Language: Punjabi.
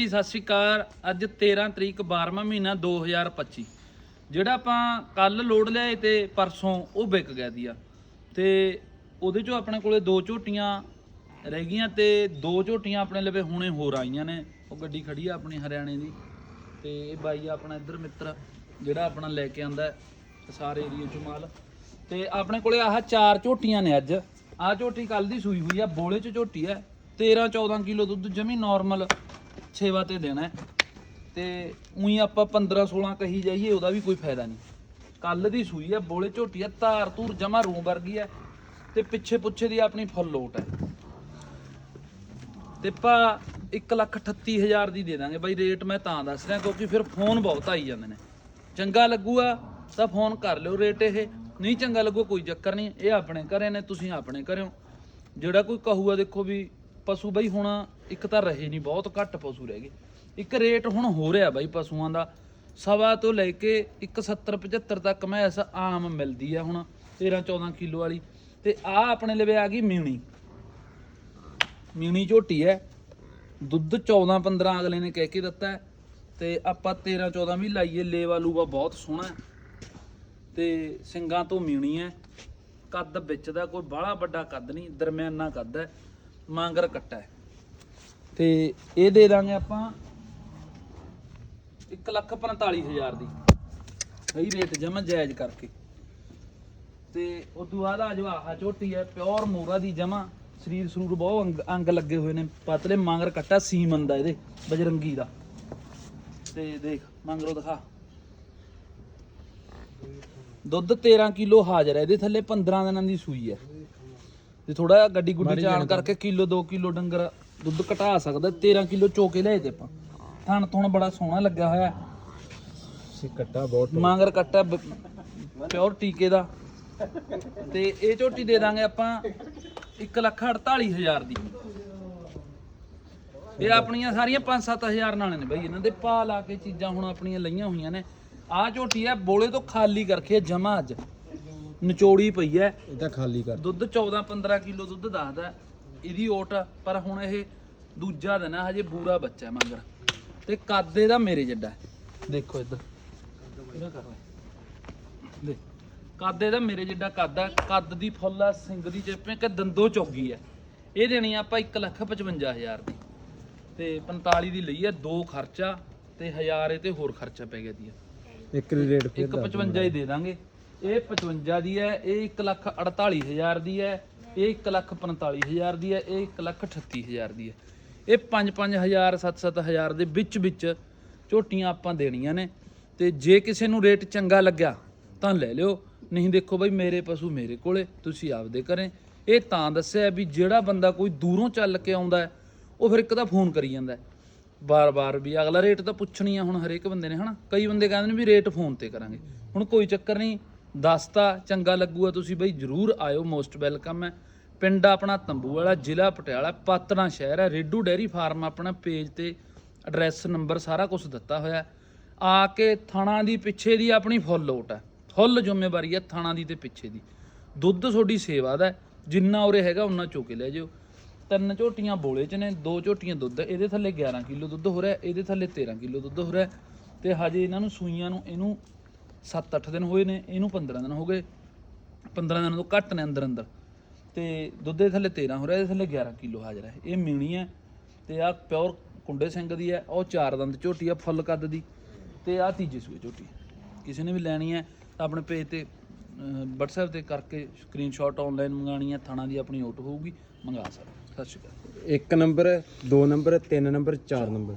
ਜੀ, ਸਤਿ ਸ਼੍ਰੀ ਅਕਾਲ। ਅੱਜ 13 ਤਰੀਕ 12ਵਾਂ ਮਹੀਨਾ 2025 ਜਿਹੜਾ ਆਪਾਂ ਕੱਲ ਲੋਡ ਲਿਆਏ ਤੇ ਪਰਸੋਂ ਉਹ ਵਿਕ ਗਿਆ ਦੀ ਆ। ਤੇ ਉਹਦੇ ਚੋਂ ਆਪਣੇ ਕੋਲੇ ਦੋ ਝੋਟੀਆਂ ਰਹਿ ਗਈਆਂ ਤੇ ਦੋ ਝੋਟੀਆਂ ਆਪਣੇ ਲਵੇ ਹੁਣੇ ਹੋਰ ਆਈਆਂ ਨੇ। ਉਹ ਗੱਡੀ ਖੜੀ ਆ ਆਪਣੀ ਹਰਿਆਣੇ ਦੀ। ਤੇ ਇਹ ਬਾਈ ਆ ਆਪਣਾ ਇੱਧਰ ਮਿੱਤਰ, ਜਿਹੜਾ ਆਪਣਾ ਲੈ ਕੇ ਆਂਦਾ ਸਾਰੇ ਏਰੀਆ ਚੋਂ ਮਾਲ। ਤੇ ਆਪਣੇ ਕੋਲੇ ਆਹ ਚਾਰ ਝੋਟੀਆਂ ਨੇ ਅੱਜ। ਆਹ ਝੋਟੀ ਕੱਲ ਦੀ ਸੂਈ ਹੋਈ ਆ, ਬੋਲੇ ਚ ਝੋਟੀ ਹੈ 13 14 ਕਿਲੋ ਦੁੱਧ ਜਮੀ ਨਾਰਮਲ ਛੇਵਾ ਤੇ ਦੇਣਾ ਹੈ। ਤੇ ਉਹੀ ਆਪਾਂ 15 16 ਕਹੀ ਜਾਈਏ, ਉਹਦਾ ਵੀ ਕੋਈ ਫਾਇਦਾ ਨਹੀਂ। ਕੱਲ ਦੀ ਸੂਈ ਹੈ, ਬੋਲੇ ਝੋਟੀ ਹੈ, ਧਾਰ ਧੂਰ ਜਮਾ ਰੂੰ ਵਰਗੀ ਹੈ ਤੇ ਪਿੱਛੇ ਪੁੱਛੇ ਦੀ ਆਪਣੀ ਫੁੱਲ ਲੋਟ ਹੈ। ਤੇ ਪਾ 138000 ਦੀ ਦੇ ਦਾਂਗੇ। ਬਾਈ ਰੇਟ ਮੈਂ ਤਾਂ ਦੱਸ ਰਿਹਾ, ਕਿਉਂਕਿ ਫਿਰ ਫੋਨ ਬਹੁਤ ਆਈ ਜਾਂਦੇ ਨੇ। ਚੰਗਾ ਲੱਗੂਗਾ ਤਾਂ ਫੋਨ ਕਰ ਲਿਓ ਰੇਟ ਇਹ। ਨਹੀਂ ਚੰਗਾ ਲੱਗੂ ਕੋਈ ਚੱਕਰ ਨਹੀਂ, ਇਹ ਆਪਣੇ ਘਰੇ ਨੇ, ਤੁਸੀਂ ਆਪਣੇ ਘਰਿਓ ਜਿਹੜਾ ਕੋਈ ਕਹੂਗਾ ਦੇਖੋ ਵੀ ਪਸ਼ੂ ਬਈ ਹੁਣ ਇੱਕ ਤਾਂ ਰਹੇ ਨਹੀਂ, ਬਹੁਤ ਘੱਟ ਪਸ਼ੂ ਰਹਿ ਗਏ। ਇੱਕ ਰੇਟ ਹੁਣ ਹੋ ਰਿਹਾ ਬਾਈ ਪਸ਼ੂਆਂ ਦਾ। ਸਵਾ ਤੋਂ ਲੈ ਕੇ 170 75 ਤੱਕ ਮੈਸ ਆਮ ਮਿਲਦੀ ਆ ਹੁਣ 13 14 ਕਿਲੋ ਵਾਲੀ। ਤੇ ਆ ਆਪਣੇ ਲਵੇ ਆ ਗਈ ਮਿਊਣੀ ਮਿਊਣੀ ਝੋਟੀ ਹੈ। ਦੁੱਧ 14 15 ਅਗਲੇ ਨੇ ਕਹਿ ਕੇ ਦਿੱਤਾ ਹੈ। ਤੇ ਆਪਾਂ 13 14 ਵੀ ਲਾਈਏ, ਲੇਵਾ ਲੂਵਾ ਬਹੁਤ ਸੋਹਣਾ ਹੈ। ਤੇ ਸਿੰਗਾਂ ਤੋਂ ਮਿਊਣੀ ਹੈ। ਕੱਦ ਵਿੱਚ ਦਾ ਕੋਈ ਬਾਹਲਾ ਵੱਡਾ ਕੱਦ ਨਹੀਂ, ਦਰਮਿਆਨਾ ਕੱਦ ਹੈ। ਮਾਂਗਰ ਕੱਟਾ ਹੈ। ਤੇ ਇਹ ਦੇ ਦਾਂਗੇ ਆਪਾਂ 145000 ਦੀ। ਸਹੀ ਰੇਟ ਜਮਾ ਜਾਇਜ਼ ਕਰਕੇ। ਤੇ ਉਦੋਂ ਬਾਅਦ ਆ ਜੋ ਆਹ ਝੋਟੀ ਹੈ ਪਿਓਰ ਮੋਰਾ ਦੀ ਜਮਾ। ਸਰੀਰ ਸਰੂਰ ਬਹੁਤ ਅੰਗ, ਅੰਗ ਲੱਗੇ ਹੋਏ ਨੇ। ਪਤਲੇ ਮਾਂਗਰ ਕੱਟਾ ਸੀਮਨ ਦਾ ਇਹਦੇ ਬਜਰੰਗੀ ਦਾ। ਤੇ ਦੇਖ ਮੰਗਰੋ ਦਿਖਾ। ਦੁੱਧ 13 ਕਿਲੋ ਹਾਜ਼ਰ ਹੈ। ਇਹਦੇ ਥੱਲੇ 15 ਦਿਨਾਂ ਦੀ ਸੂਈ ਹੈ। ਤੇ ਥੋੜਾ ਗੱਡੀ ਗੁੱਡੀ ਚਾਣ ਕਰਕੇ ਕਿਲੋ 2 ਕਿਲੋ ਡੰਗਰ ਦੁੱਧ ਘਟਾ ਸਕਦਾ 13 ਕਿਲੋ ਚੋਕੇ ਲਿਆਏ ਤੇ ਆਪਾਂ। ਥਣ ਥੁਣ ਬੜਾ ਸੋਹਣਾ ਲੱਗਿਆ ਹੋਇਆ। ਸੀ ਕੱਟਾ ਬਹੁਤ। ਮਾਂਗਰ ਕੱਟਾ ਪਿਓਰ ਟੀਕੇ ਦਾ। ਤੇ ਇਹ ਝੋਟੀ ਦੇ ਦਾਂਗੇ ਆਪਾਂ 148000 ਦੀ। ਇਹ ਆਪਣੀਆਂ ਸਾਰੀਆਂ 5-7000 ਨਾਲ ਨੇ ਬਈ ਇਹਨਾਂ ਦੇ ਪਾ ਲਾ ਕੇ ਚੀਜ਼ਾਂ ਹੁਣ ਆਪਣੀਆਂ ਲਈਆਂ ਹੋਈਆਂ ਨੇ। ਆਹ ਝੋਟੀ ਹੈ ਬੋਲੇ ਤੋਂ ਖਾਲੀ ਕਰਕੇ ਜਮਾ ਅੱਜ। ਨਿਚੋੜੀ ਪਈ ਹੈ। ਇਹ ਤਾਂ ਖਾਲੀ ਕਰ। ਦੁੱਧ 14-15 ਕਿਲੋ ਦੁੱਧ ਦੱਸਦਾ। ਇਹਦੀ ਓਟ ਪਰ ਹੁਣ ਇਹ ਦੂਜਾ ਦਿਨ ਹੈ ਹਜੇ ਬੂਰਾ ਬੱਚਾ ਹੈ ਮਗਰ। ਤੇ ਕੱਦ ਇਹਦਾ ਮੇਰੇ ਜੱਡਾ ਹੈ। ਦੇਖੋ ਇੱਧਰ। ਇਹਦਾ ਕਰ ਲੈ। ਦੇ ਕੱਦ ਇਹਦਾ ਮੇਰੇ ਜਿੱਡਾ ਕੱਦ ਹੈ ਕੱਦ ਦੀ ਫੁੱਲ ਆ ਸਿੰਘ ਦੀ ਚੇਪੇ ਕਿ ਦੰਦੋ ਚੌਗੀ ਹੈ ਇਹ ਦੇਣੀ ਆਪਾਂ 155000 ਦੀ। ਤੇ 45 ਦੀ ਲਈ ਹੈ ਦੋ ਖਰਚਾ ਤੇ 1000 ਇਹ ਤੇ ਹੋਰ ਖਰਚਾ ਪੈ ਗਿਆ ਦੀ ਇੱਕ ਰੇਟ ਫਿਰ ਇੱਕ 55 ਹੀ ਦੇ ਦਾਂਗੇ। ਇਹ 55 ਦੀ ਹੈ, ਇਹ 148000 ਦੀ ਹੈ, ਇਹ 145000 ਦੀ ਹੈ, ਇਹ 138000 ਦੀ ਹੈ। ਇਹ 5-5000 7-7000 ਦੇ ਵਿੱਚ ਵਿੱਚ ਝੋਟੀਆਂ ਆਪਾਂ ਦੇਣੀਆਂ ਨੇ ਤੇ ਜੇ ਕਿਸੇ ਨੂੰ ਰੇਟ ਚੰਗਾ ਲੱਗਿਆ ਤਾਂ ਲੈ ਲਿਓ, ਨਹੀਂ ਦੇਖੋ ਬਈ ਮੇਰੇ ਪਸ਼ੂ ਮੇਰੇ ਕੋਲੇ, ਤੁਸੀਂ ਆਪਦੇ ਕਰੇ ਇਹ ਤਾਂ ਦੱਸਿਆ ਵੀ ਜਿਹੜਾ ਬੰਦਾ ਕੋਈ ਦੂਰੋਂ ਚੱਲ ਕੇ ਆਉਂਦਾ ਉਹ ਫਿਰ ਇੱਕ ਤਾਂ ਫੋਨ ਕਰੀ ਜਾਂਦਾ ਹੈ। ਬਾਰ-ਬਾਰ ਵੀ ਅਗਲਾ ਰੇਟ ਤਾਂ ਪੁੱਛਣੀ ਆ ਹੁਣ ਹਰੇਕ ਬੰਦੇ ਨੇ, ਹਨਾ? ਕਈ ਬੰਦੇ ਕਹਿੰਦੇ ਨੇ ਵੀ ਰੇਟ ਫੋਨ ਤੇ ਕਰਾਂਗੇ। ਹੁਣ ਕੋਈ ਚੱਕਰ ਨਹੀਂ ਦੱਸਤਾ ਚੰਗਾ ਲੱਗੂਗਾ ਤੁਸੀਂ ਬਈ, ਜਰੂਰ ਆਇਓ ਮੋਸਟ ਵੈਲਕਮ ਹੈ। ਪਿੰਡ ਆਪਣਾ ਤੰਬੂ ਵਾਲਾ, ਜ਼ਿਲ੍ਹਾ ਪਟਿਆਲਾ, ਪਾਤਣਾ ਸ਼ਹਿਰ ਹੈ। ਰੇਡੂ ਡੈਰੀ ਫਾਰਮ ਆਪਣਾ ਪੇਜ ਤੇ ਐਡਰੈਸ ਨੰਬਰ ਸਾਰਾ ਕੁਝ ਦਿੱਤਾ ਹੋਇਆ ਆ ਕੇ ਥਾਣਾ ਦੀ ਪਿੱਛੇ ਦੀ ਆਪਣੀ ਫੁੱਲ ਲੋਟ ਹੈ। ਫੁੱਲ ਜ਼ਿੰਮੇਵਾਰੀ ਹੈ ਥਾਣਾ ਦੀ ਤੇ ਪਿੱਛੇ ਦੀ। ਦੁੱਧ ਤੁਹਾਡੀ ਸੇਵਾ ਦਾ ਜਿੰਨਾ ਉਰੇ ਹੈਗਾ, ਉਨਾ ਚੁੱਕ ਲੈ ਜਿਓ। ਤਿੰਨ ਝੋਟੀਆਂ ਬੋਲੇ ਚ ਨੇ, ਦੋ ਝੋਟੀਆਂ ਦੁੱਧ। ਇਹਦੇ ਥੱਲੇ 11 ਕਿਲੋ ਦੁੱਧ ਹੋ ਰਿਹਾ ਇਹਦੇ ਥੱਲੇ 13 ਕਿਲੋ ਦੁੱਧ ਹੋ ਰਿਹਾ ਤੇ ਹਜੇ ਇਹਨਾਂ ਨੂੰ ਸੂਈਆਂ ਨੂੰ, ਇਹਨੂੰ 7-8 ਦਿਨ ਹੋਏ ਨੇ ਇਹਨੂੰ 15 ਦਿਨ ਹੋ ਗਏ। 15 ਦਿਨਾਂ ਤੋਂ ਘੱਟ ਨੇ ਅੰਦਰ ਅੰਦਰ। ਤੇ ਦੁੱਧ ਦੇ ਥੱਲੇ 13 ਹੋ ਰਿਹਾ ਇਹਦੇ ਥੱਲੇ 11 ਕਿਲੋ ਹਾਜ਼ਰ ਹੈ। ਇਹ ਮਿਣੀ ਹੈ ਤੇ ਆ ਪਿਓਰ ਕੁੰਡੇ ਸਿੰਘ ਦੀ ਹੈ ਉਹ ਚਾਰ ਦੰਦ ਝੋਟੀ ਆ ਫੁੱਲ ਕੱਦ ਦੀ। ਤੇ ਆ ਤੀਜੇ ਸੂਏ ਝੋਟੀ ਕਿਸੇ ਨੇ ਵੀ ਲੈਣੀ ਹੈ ਤਾਂ ਆਪਣੇ ਪੇਜ ਤੇ ਅਹ, WhatsApp ਤੇ ਕਰਕੇ ਸਕਰੀਨਸ਼ਾਟ ਆਨਲਾਈਨ ਮੰਗਾਣੀ ਹੈ ਥਾਣਾ ਦੀ ਆਪਣੀ ਆਟੋ ਹੋਊਗੀ ਮੰਗਾ ਸਕਦੇ ਸਤਿ ਸ਼੍ਰੀ ਅਕਾਲ। ਇੱਕ ਨੰਬਰ ਦੋ ਨੰਬਰ ਤਿੰਨ ਨੰਬਰ ਚਾਰ ਨੰਬਰ।